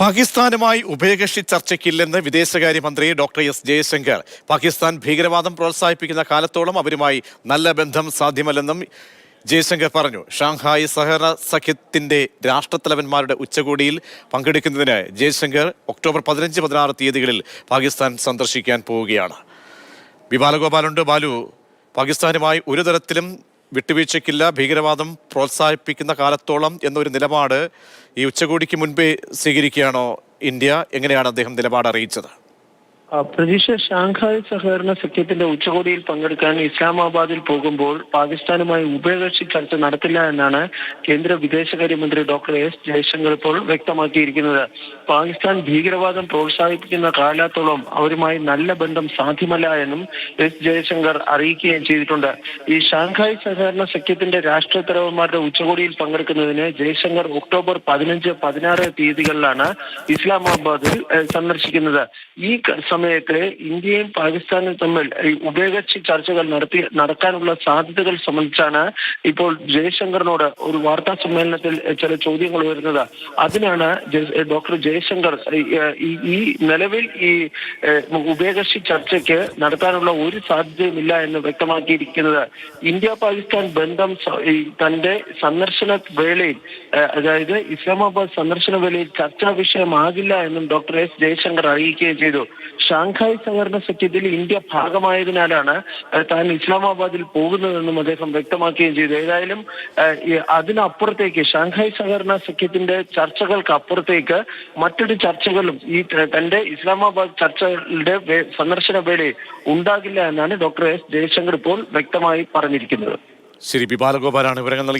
പാകിസ്ഥാനുമായി ഉഭയകക്ഷി ചർച്ചയ്ക്കില്ലെന്ന് വിദേശകാര്യമന്ത്രി ഡോക്ടർ എസ് ജയശങ്കർ. പാകിസ്ഥാൻ ഭീകരവാദം പ്രോത്സാഹിപ്പിക്കുന്ന കാലത്തോളം അവരുമായി നല്ല ബന്ധം സാധ്യമല്ലെന്നും ജയശങ്കർ പറഞ്ഞു. ഷാങ്ഹായ് സഹകരണ സഖ്യത്തിന്റെ രാഷ്ട്രത്തലവന്മാരുടെ ഉച്ചകോടിയിൽ പങ്കെടുക്കുന്നതിന് ജയശങ്കർ ഒക്ടോബർ പതിനഞ്ച് പതിനാറ് തീയതികളിൽ പാകിസ്ഥാൻ സന്ദർശിക്കാൻ പോവുകയാണ്. വി ബാലഗോപാലുണ്ട് ബാലു പാകിസ്ഥാനുമായി ഒരു തരത്തിലും വിട്ടുവീഴ്ചയ്ക്കില്ല ഭീകരവാദം പ്രോത്സാഹിപ്പിക്കുന്ന കാലത്തോളം എന്നൊരു നിലപാട് ഈ ഉച്ചകോടിക്ക് മുൻപേ സ്വീകരിക്കുകയാണോ ഇന്ത്യ? എങ്ങനെയാണ് അദ്ദേഹം നിലപാട് അറിയിച്ചത്? പ്രതീക്ഷ ഷാങ്ഹായ് സഹകരണ സഖ്യത്തിന്റെ ഉച്ചകോടിയിൽ പങ്കെടുക്കാൻ ഇസ്ലാമാബാദിൽ പോകുമ്പോൾ പാകിസ്ഥാനുമായി ഉഭയകക്ഷി ചർച്ച നടത്തില്ല എന്നാണ് കേന്ദ്ര വിദേശകാര്യമന്ത്രി ഡോക്ടർ എസ് ജയശങ്കർ ഇപ്പോൾ വ്യക്തമാക്കിയിരിക്കുന്നത്. പാകിസ്ഥാൻ ഭീകരവാദം പ്രോത്സാഹിപ്പിക്കുന്ന കാലത്തോളം അവരുമായി നല്ല ബന്ധം സാധ്യമല്ല എന്നും എസ് ജയശങ്കർ അറിയിക്കുകയും ചെയ്തിട്ടുണ്ട്. ഈ ഷാങ്ഹായ് സഹകരണ സഖ്യത്തിന്റെ രാഷ്ട്രീയ തലവന്മാരുടെ ഉച്ചകോടിയിൽ പങ്കെടുക്കുന്നതിന് ജയശങ്കർ ഒക്ടോബർ പതിനഞ്ച് പതിനാറ് തീയതികളിലാണ് ഇസ്ലാമാബാദിൽ സന്ദർശിക്കുന്നത്. ഈ സമയത്ത് ഇന്ത്യയും പാകിസ്ഥാനും തമ്മിൽ ഉഭയകക്ഷി ചർച്ചകൾ നടത്തി നടക്കാനുള്ള സാധ്യതകൾ സംബന്ധിച്ചാണ് ഇപ്പോൾ ജയശങ്കറിനോട് ഒരു വാർത്താ സമ്മേളനത്തിൽ ചില ചോദ്യങ്ങൾ വരുന്നത് അതിനാണ് ഡോക്ടർ ജയശങ്കർ ഈ, നിലവിൽ ഈ ഉഭയകക്ഷി ചർച്ചയ്ക്ക് നടത്താനുള്ള ഒരു സാധ്യതയുമില്ല എന്ന് വ്യക്തമാക്കിയിരിക്കുന്നത്. ഇന്ത്യ പാകിസ്ഥാൻ ബന്ധം തന്റെ സന്ദർശന വേളയിൽ അതായത് ഇസ്ലാമാബാദ് സന്ദർശന വേളയിൽ ചർച്ചാ വിഷയമാകില്ല എന്നും ഡോക്ടർ എസ് ജയശങ്കർ അറിയിക്കുകയും ചെയ്തു. ഷാങ്ഹായ് സഹകരണ സഖ്യത്തിൽ ഇന്ത്യ ഭാഗമായതിനാലാണ് താൻ ഇസ്ലാമാബാദിൽ പോകുന്നതെന്നും അദ്ദേഹം വ്യക്തമാക്കുകയും ചെയ്തു. ഏതായാലും അതിനപ്പുറത്തേക്ക് ഷാങ്ഹായ് സഹകരണ സഖ്യത്തിന്റെ ചർച്ചകൾക്ക് അപ്പുറത്തേക്ക് മറ്റൊരു ചർച്ചകളും ഈ തന്റെ ഇസ്ലാമാബാദ് ചർച്ചകളുടെ സന്ദർശന വേളയിൽ ഉണ്ടാകില്ല എന്നാണ് ഡോക്ടർ എസ് ജയശങ്കർ ഇപ്പോൾ വ്യക്തമായി പറഞ്ഞിരിക്കുന്നത്. ശ്രീ ബി ബാലഗോപാലാണ് വിവരങ്ങൾ നൽകിയത്.